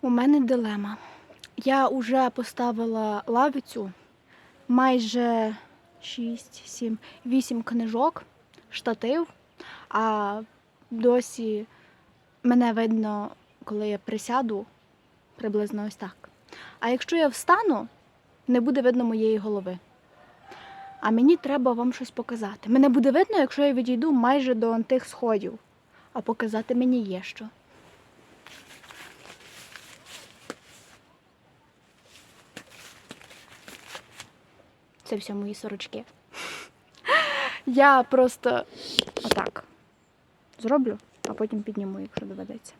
У мене дилема. Я вже поставила лавицю майже 6, 7, 8 книжок, штатив, а досі мене видно, коли я присяду, приблизно ось так. А якщо я встану, не буде видно моєї голови. А мені треба вам щось показати. Мене буде видно, якщо я відійду майже до тих сходів. А показати мені є що. Це все мої сорочки. Я просто отак зроблю, а потім підніму, якщо доведеться.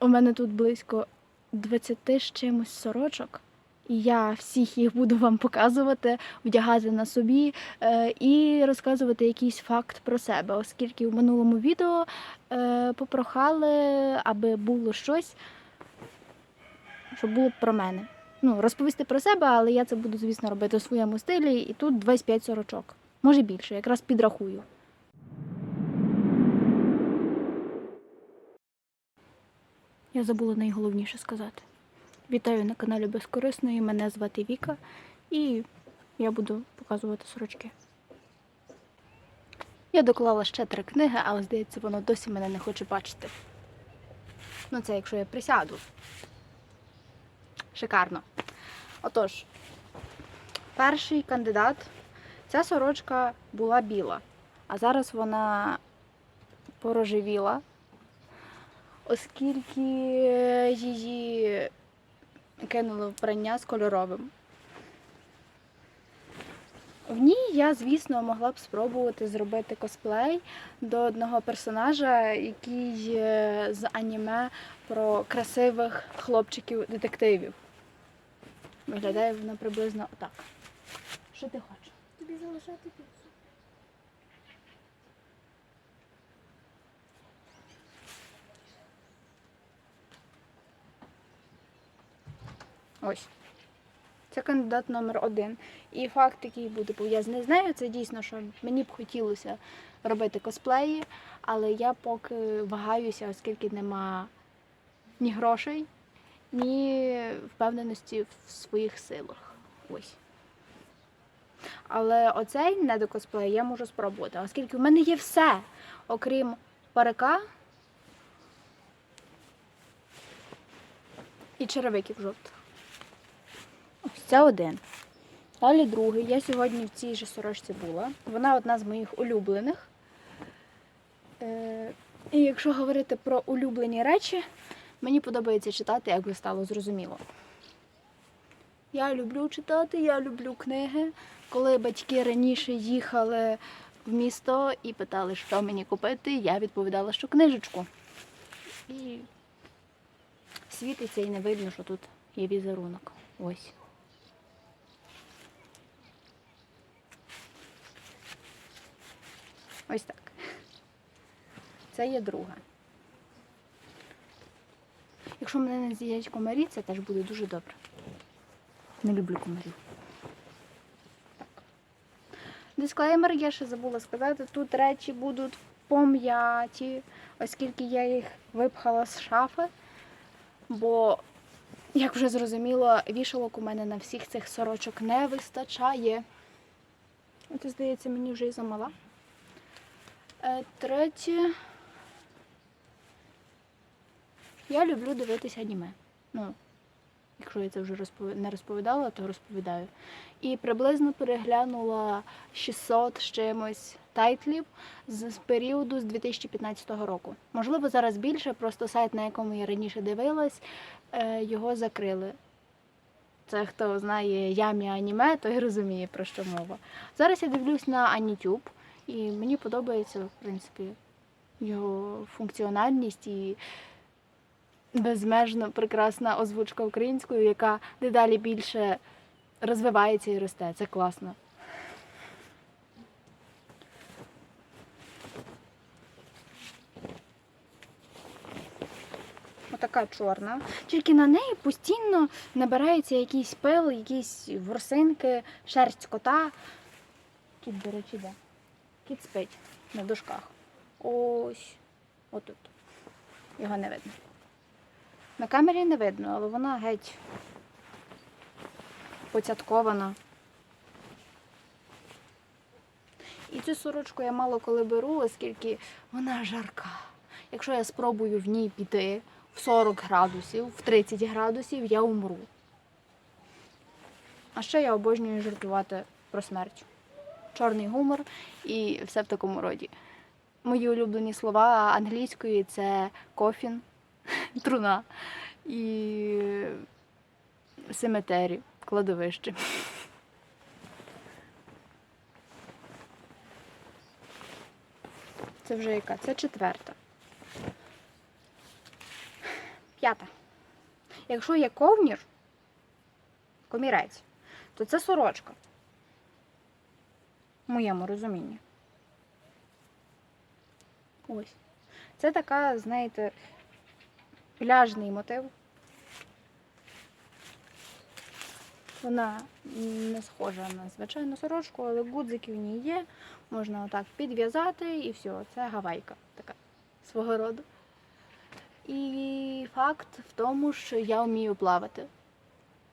У мене тут близько 20 з чимось сорочок, і я всіх їх буду вам показувати, вдягати на собі е, і розказувати якийсь факт про себе, оскільки в минулому відео е, попрохали, аби було щось, що було б про мене. Ну, розповісти про себе, але я це буду, звісно, робити у своєму стилі, і тут 25 сорочок. Може більше, якраз підрахую. Я забула найголовніше сказати. Вітаю на каналі Безкорисної. Мене звати Віка, і я буду показувати сорочки. Я доклала ще три книги, але здається, воно досі мене не хоче бачити. Ну, це якщо я присяду. Шикарно. Отож, перший кандидат. Ця сорочка була біла, а зараз вона порожевіла, оскільки її кинули в прання з кольоровим. В ній я, звісно, могла б спробувати зробити косплей до одного персонажа, який е, з аніме про красивих хлопчиків-детективів. Виглядає вона приблизно отак. Що ти хочеш? Тобі залишати піцу. Ось. Це кандидат номер один. І факт, який буде пов'язаний з нею, це дійсно, що мені б хотілося робити косплеї, але я поки вагаюся, оскільки нема ні грошей, ні впевненості в своїх силах. Ось. Але оцей недокосплей я можу спробувати, оскільки в мене є все, окрім парика і черевиків жовтих. Ось це один. Далі другий. Я сьогодні в цій же сорочці була. Вона одна з моїх улюблених. Е, і якщо говорити про улюблені речі, мені подобається читати, як би стало зрозуміло. Я люблю читати, я люблю книги. Коли батьки раніше їхали в місто і питали, що мені купити, я відповідала, що книжечку. І світиться і не видно, що тут є візерунок. Ось. Ось так. Це є друга. Якщо мене не з'їдять комарі, це теж буде дуже добре. Не люблю комарів. Дисклеймер, я ще забула сказати, тут речі будуть пом'яті, оскільки я їх випхала з шафи, бо, як вже зрозуміло, вішалок у мене на всіх цих сорочок не вистачає. Це, здається, мені вже і замала. Е, Третє. Я люблю дивитися аніме. Ну, якщо я це вже не розповідала, то розповідаю. І приблизно переглянула 600 з чимось тайтлів з, періоду з 2015 року. Можливо, зараз більше, просто сайт, на якому я раніше дивилась, е, його закрили. Це хто знає ямі аніме, той розуміє, про що мова. Зараз я дивлюсь на Anitube, і мені подобається, в принципі, його функціональність і безмежно прекрасна озвучка українською, яка дедалі більше розвивається і росте. Це класно. Отака чорна. Тільки на неї постійно набирається якийсь пил, якісь ворсинки, шерсть кота. Кіт, до речі, де? Кіт спить на дошках. Ось. Отут. його не видно. На камері не видно, але вона геть поцяткована. І цю сорочку я мало коли беру, оскільки вона жарка. Якщо я спробую в ній піти в 40 градусів, в 30 градусів, я умру. А ще я обожнюю жартувати про смерть. Чорний гумор і все в такому роді. Мої улюблені слова англійської це кофін, труна і семетері, кладовище. Це вже яка? Це четверта. П'ята. Якщо є ковнір, комірець, то це сорочка. В моєму розумінні. Ось. Це така, знаєте, пляжний мотив. Вона не схожа на звичайну сорочку, але гудзики в ній є. Можна отак підв'язати і все. Це гавайка така свого роду. І факт в тому, що я вмію плавати.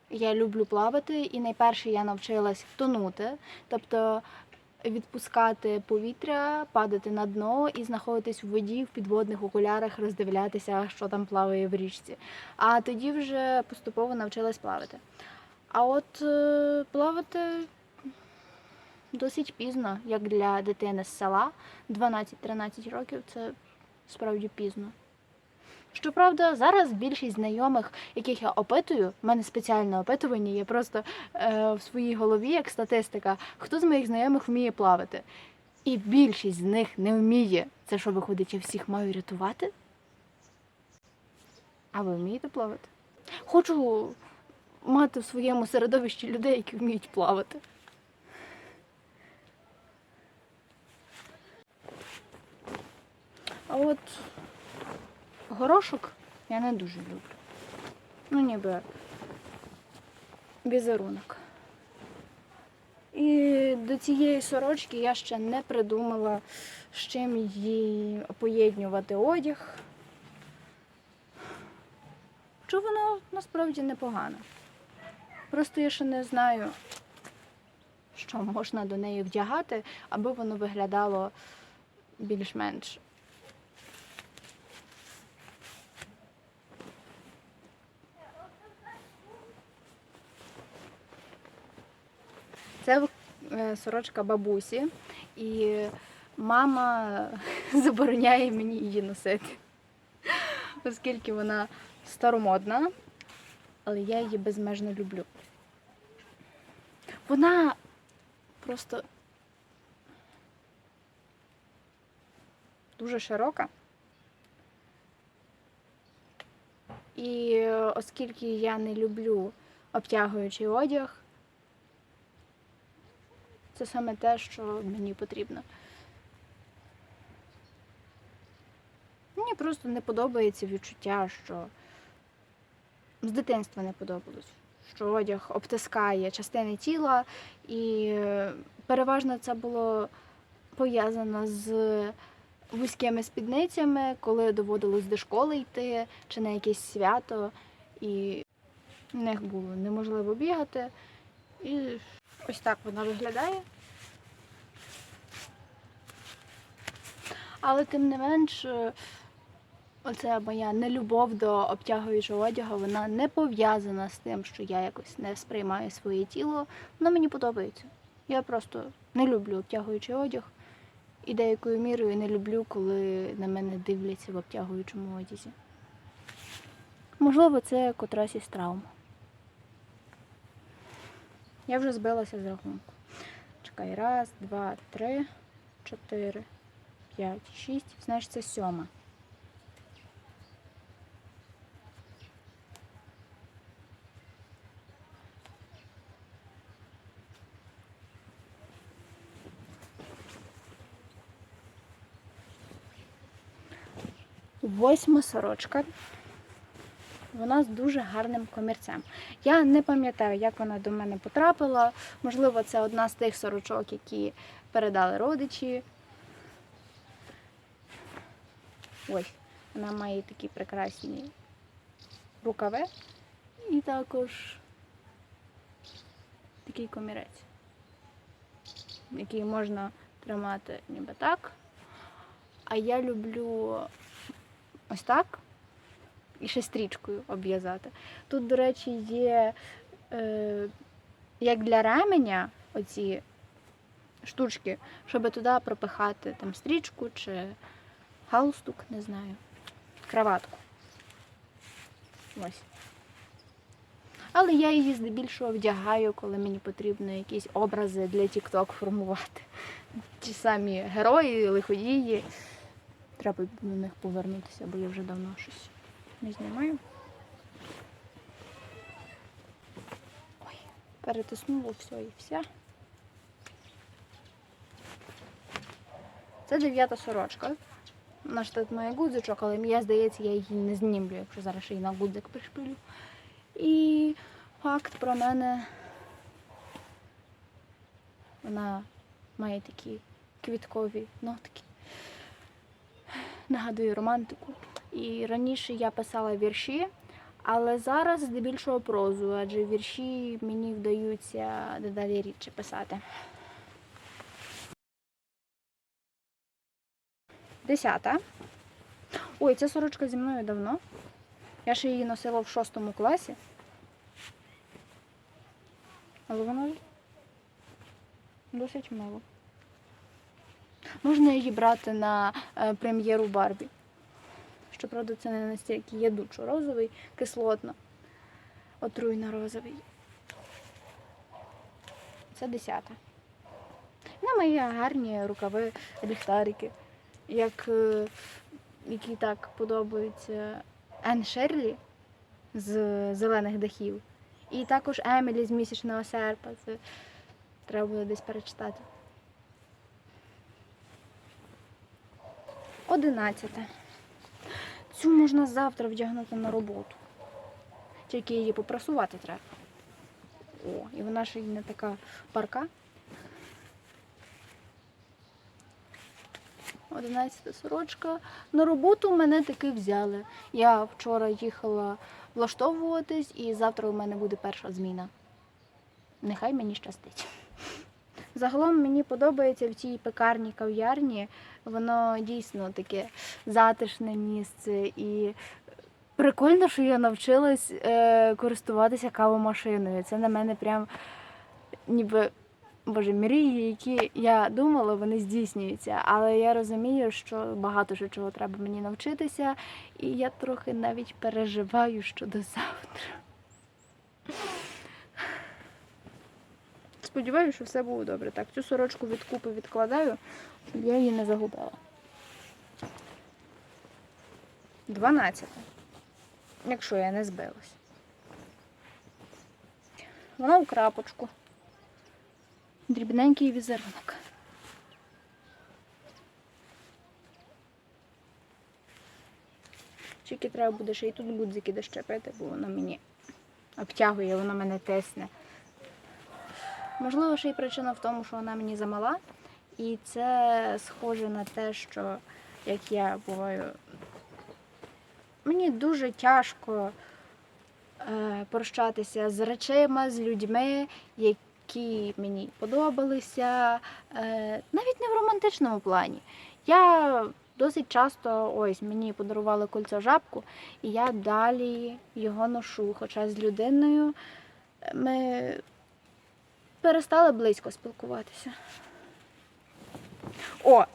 Я люблю плавати, і найперше я навчилась тонути, тобто відпускати повітря, падати на дно і знаходитись у воді в підводних окулярах, роздивлятися, що там плаває в річці. А тоді вже поступово навчилась плавати. А от е, плавати досить пізно, як для дитини з села, 12-13 років це справді пізно. Щоправда, зараз більшість знайомих, яких я опитую, в мене спеціальне опитування є просто е, в своїй голові як статистика, хто з моїх знайомих вміє плавати. І більшість з них не вміє. Це що виходить, я всіх маю рятувати? А ви вмієте плавати? Хочу мати в своєму середовищі людей, які вміють плавати. А от горошок я не дуже люблю. Ну, ніби візерунок. І до цієї сорочки я ще не придумала, з чим її поєднювати одяг. Що вона насправді непогана. Просто я ще не знаю, що можна до неї вдягати, аби воно виглядало більш-менш. Це е, сорочка бабусі, і мама забороняє мені її носити, оскільки вона старомодна, але я її безмежно люблю. Вона просто дуже широка. І оскільки я не люблю обтягуючий одяг, це саме те, що мені потрібно. Мені просто не подобається відчуття, що з дитинства не подобалось, що одяг обтискає частини тіла, і переважно це було пов'язано з вузькими спідницями, коли доводилось до школи йти чи на якесь свято, і в них було неможливо бігати. І ось так вона виглядає. Але тим не менш, е, оця моя нелюбов до обтягуючого одягу, вона не пов'язана з тим, що я якось не сприймаю своє тіло. Воно мені подобається. Я просто не люблю обтягуючий одяг. І деякою мірою не люблю, коли на мене дивляться в обтягуючому одязі. Можливо, це котрась із травм. Я вже збилася з рахунку. Чекай, раз, два, три, чотири, п'ять, шість. Знаєш, це сьома. Восьма сорочка. Вона з дуже гарним комірцем. Я не пам'ятаю, як вона до мене потрапила. Можливо, це одна з тих сорочок, які передали родичі. Ось. Вона має такі прекрасні рукави і також такий комірець, який можна тримати ніби так. А я люблю ось так і ще стрічкою обв'язати. Тут, до речі, є е, як для ременя оці штучки, щоб туди пропихати там стрічку чи галстук, не знаю, краватку. Ось. Але я її здебільшого вдягаю, коли мені потрібно якісь образи для TikTok формувати. Ті самі герої, лиходії. Треба до них повернутися, бо я вже давно щось не знімаю. Ой, перетиснуло все і вся. Це дев'ята сорочка. Вона ж тут має гудзичок, але мені здається, я її не знімлю, якщо зараз ще й на гудзик пришпилю. І факт про мене. Вона має такі квіткові нотки. Нагадує романтику. І раніше я писала вірші, але зараз здебільшого прозу, адже вірші мені вдаються дедалі рідше писати. Десята. Ой, ця сорочка зі мною давно. Я ще її носила в шостому класі. Але вона досить мало. Можна її брати на е, прем'єру Барбі. Щоправда, це не настільки ядучо розовий, кислотно. Отруйно розовий. Це десята. Вона має гарні рукави, ліхтарики, як, е, які так подобаються Ен Шерлі з зелених дахів. І також Емілі з місячного серпа. Це треба буде десь перечитати. Одинадцяте. Цю можна завтра вдягнути на роботу. Тільки її попрасувати треба. О, і вона ще й не така парка. Одинадцята сорочка. На роботу мене таки взяли. Я вчора їхала влаштовуватись, і завтра у мене буде перша зміна. Нехай мені щастить. Загалом мені подобається в цій пекарні кав'ярні. Воно дійсно таке затишне місце. І прикольно, що я навчилась е, користуватися кавомашиною. Це на мене прям ніби. Боже, мрії, які я думала, вони здійснюються. Але я розумію, що багато ще чого треба мені навчитися, і я трохи навіть переживаю щодо завтра. Сподіваюся, що все буде добре. Так, цю сорочку від купи відкладаю, щоб я її не загубила. 12. Якщо я не збилась. Вона у крапочку. Дрібненький візерунок. Тільки треба буде ще й тут гудзики дощепити, бо воно мені обтягує, воно мене тисне. Можливо, ще й причина в тому, що вона мені замала. І це схоже на те, що як я буваю, мені дуже тяжко е, прощатися з речима, з людьми, які мені подобалися, е, навіть не в романтичному плані. Я досить часто ось мені подарували кольцо жабку, і я далі його ношу. Хоча з людиною ми перестали близько спілкуватися. О!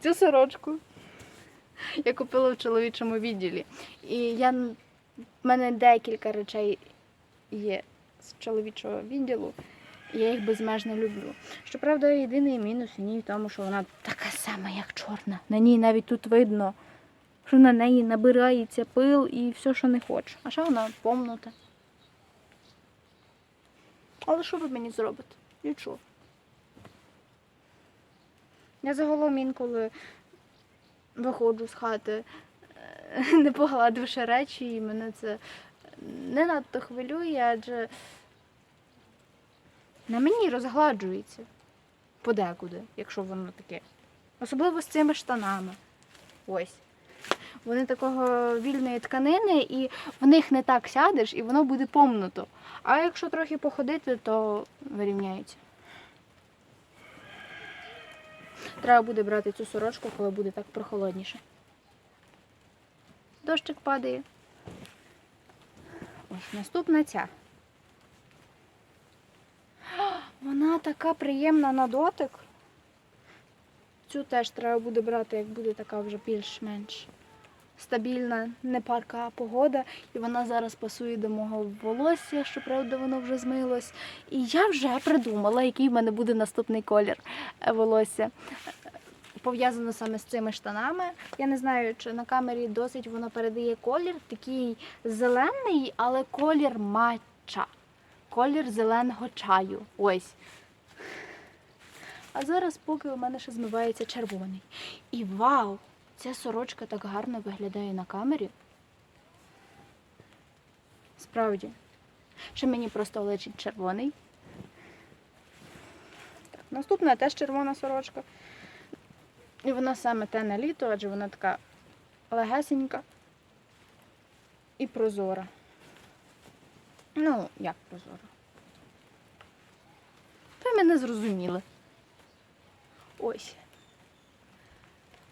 Цю сорочку я купила в чоловічому відділі. І я, в мене декілька речей є з чоловічого відділу, я їх безмежно люблю. Щоправда, єдиний мінус у ній в тому, що вона така сама, як чорна. На ній навіть тут видно, що на неї набирається пил і все, що не хоче. А що вона помнута. Але що ви мені зробите? Нічого. Я загалом інколи виходжу з хати, е, не погладивши речі, і мене це не надто хвилює, адже на мені розгладжується подекуди, якщо воно таке. Особливо з цими штанами. Ось. Вони такого вільної тканини, і в них не так сядеш, і воно буде помнуто. А якщо трохи походити, то вирівняється. Треба буде брати цю сорочку, коли буде так прохолодніше. Дощик падає. Ось наступна ця. Вона така приємна на дотик. Цю теж треба буде брати, як буде така вже більш-менш стабільна, не парка погода. І вона зараз пасує до мого волосся, що правда воно вже змилось. І я вже придумала, який в мене буде наступний колір е, волосся. Пов'язано саме з цими штанами. Я не знаю, чи на камері досить воно передає колір, такий зелений, але колір матча. Колір зеленого чаю. Ось. А зараз поки у мене ще змивається червоний. І вау! Ця сорочка так гарно виглядає на камері. Справді. Ще мені просто личить червоний. Так, наступна теж червона сорочка. І вона саме те на літо, адже вона така легесенька і прозора. Ну, як прозора? Ви мене зрозуміли. Ось.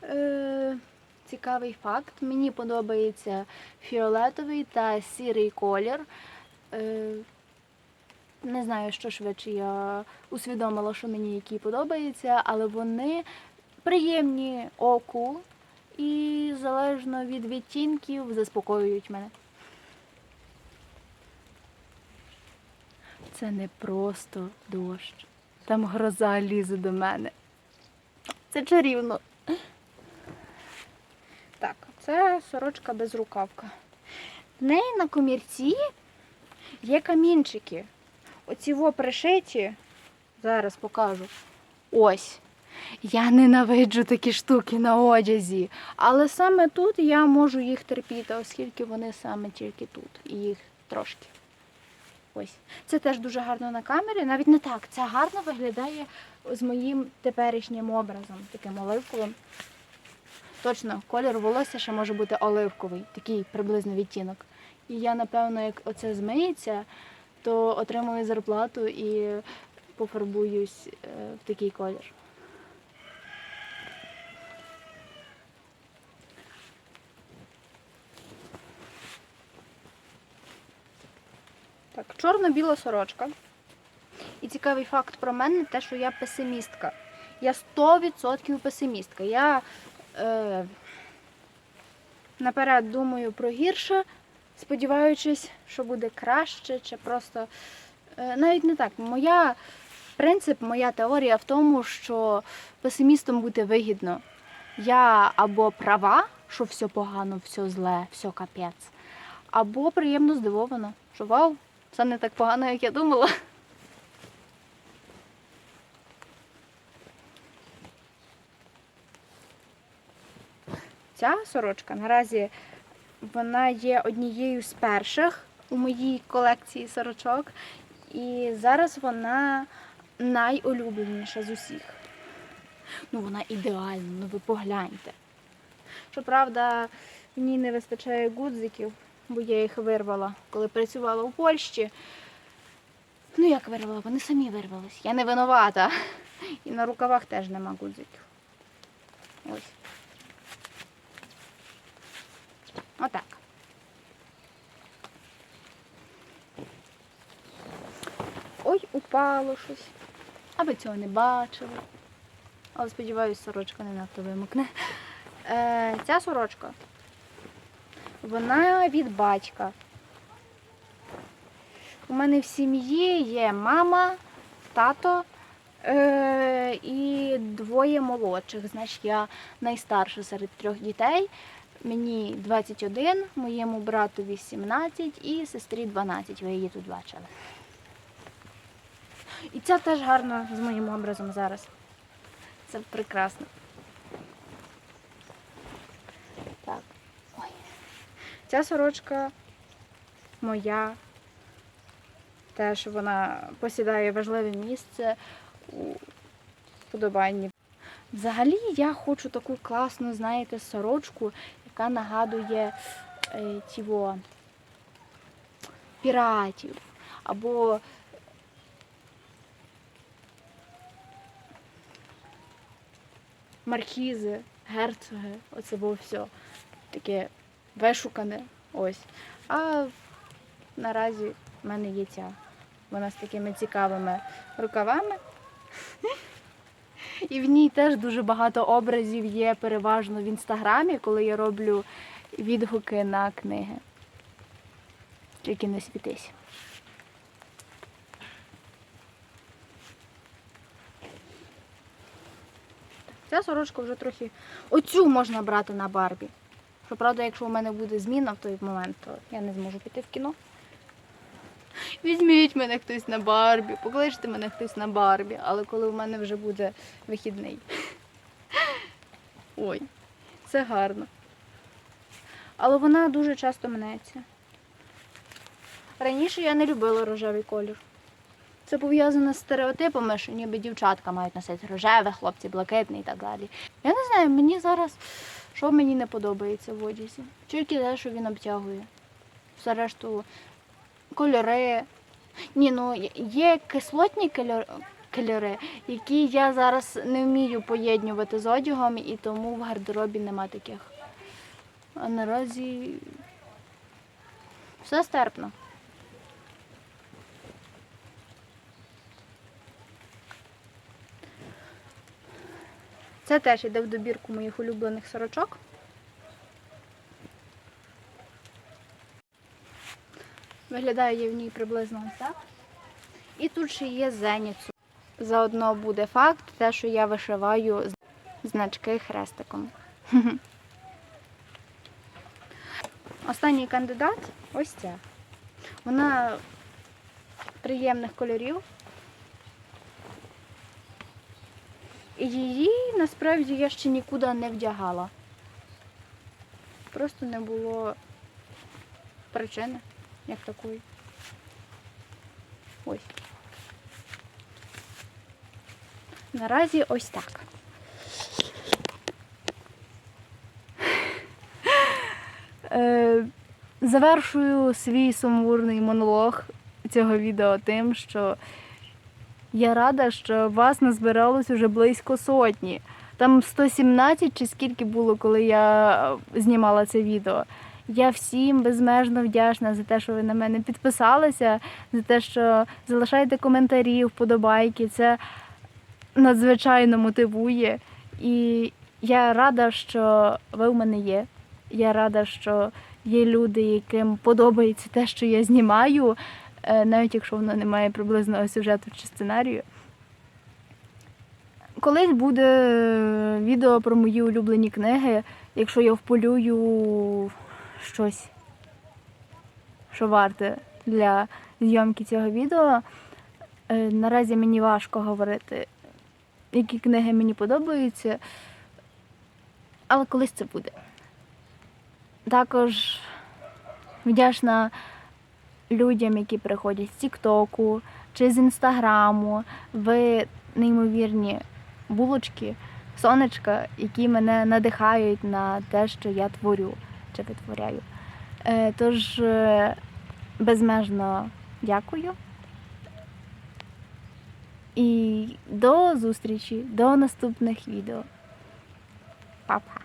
Е, цікавий факт. Мені подобається фіолетовий та сірий колір. Е, не знаю, що швидше я усвідомила, що мені які подобаються, але вони приємні оку і залежно від відтінків заспокоюють мене. Це не просто дощ. Там гроза лізе до мене. Це чарівно. Так, це сорочка без рукавка. В неї на комірці є камінчики. Оці во пришиті. Зараз покажу. Ось. Я ненавиджу такі штуки на одязі. Але саме тут я можу їх терпіти, оскільки вони саме тільки тут. І їх трошки. Ось. Це теж дуже гарно на камері. Навіть не так. Це гарно виглядає з моїм теперішнім образом, таким оливковим. Точно, колір волосся ще може бути оливковий, такий приблизно відтінок. І я, напевно, як оце змиється, то отримую зарплату і пофарбуюсь е, в такий колір. Так, чорно-біла сорочка. І цікавий факт про мене те, що я песимістка. Я 100% песимістка. Я е, наперед думаю про гірше, сподіваючись, що буде краще, чи просто е, навіть не так. Моя принцип, моя теорія в тому, що песимістом бути вигідно. Я або права, що все погано, все зле, все капець, або приємно здивована, що вау, це не так погано, як я думала. Ця сорочка наразі вона є однією з перших у моїй колекції сорочок. І зараз вона найулюбленіша з усіх. Ну, вона ідеальна, ну ви погляньте. Щоправда, в ній не вистачає гудзиків, бо я їх вирвала, коли працювала у Польщі. Ну, як вирвала? Вони самі вирвались. Я не винувата. І на рукавах теж нема гудзиків. Ось. Отак. Ой, упало щось. А ви цього не бачили. Але сподіваюся, сорочка не надто вимокне. Е, ця сорочка. Вона від батька. У мене в сім'ї є мама, тато е, і двоє молодших. Значить, я найстарша серед трьох дітей. Мені 21, моєму братові 17 і сестрі 12. Ви її тут бачили. І ця теж гарна з моїм образом зараз. Це прекрасно. Так. Ой. Ця сорочка моя. Теж вона посідає важливе місце у вподобанні. Взагалі я хочу таку класну, знаєте, сорочку, яка нагадує е, тіво, піратів або маркізи, герцоги, оце було все таке вишукане. Ось. А наразі в мене є ця. Вона з такими цікавими рукавами. І в ній теж дуже багато образів є переважно в інстаграмі, коли я роблю відгуки на книги. Тільки не світись. Ця сорочка вже трохи. Оцю можна брати на Барбі. Щоправда, якщо у мене буде зміна в той момент, то я не зможу піти в кіно. Візьміть мене хтось на Барбі, покличте мене хтось на Барбі, але коли в мене вже буде вихідний. Ой, це гарно. Але вона дуже часто мнеться. Раніше я не любила рожевий колір. Це пов'язано з стереотипами, що ніби дівчатка мають носити рожеве, хлопці блакитний і так далі. Я не знаю, мені зараз, що мені не подобається в одязі. Тільки те, що він обтягує. Все решту кольори. Ні, ну є кислотні кольори, які я зараз не вмію поєднувати з одягом, і тому в гардеробі нема таких. А наразі все стерпно. Це теж йде в добірку моїх улюблених сорочок. Виглядає я в ній приблизно ось так. І тут ще є зеніцу. Заодно буде факт, те, що я вишиваю значки хрестиком. Останній кандидат ось ця. Вона приємних кольорів. Її насправді я ще нікуди не вдягала. Просто не було причини, як такої. Ось. Наразі ось так. Е, Завершую свій сумбурний монолог цього відео тим, що я рада, що вас назбиралось уже близько сотні. Там 117 чи скільки було, коли я е, знімала це відео. Я всім безмежно вдячна за те, що ви на мене підписалися, за те, що залишаєте коментарі, вподобайки. Це надзвичайно мотивує. І я рада, що ви в мене є. Я рада, що є люди, яким подобається те, що я знімаю, навіть якщо воно не має приблизного сюжету чи сценарію. Колись буде е, відео про мої улюблені книги, якщо я вполюю щось, що варте для зйомки цього відео. Е, Наразі мені важко говорити, які книги мені подобаються, але колись це буде. Також вдячна людям, які приходять з Тіктоку чи з Інстаграму. Ви неймовірні булочки, сонечка, які мене надихають на те, що я творю чи витворяю. Е, Тож е, безмежно дякую. І до зустрічі, до наступних відео. Па-па!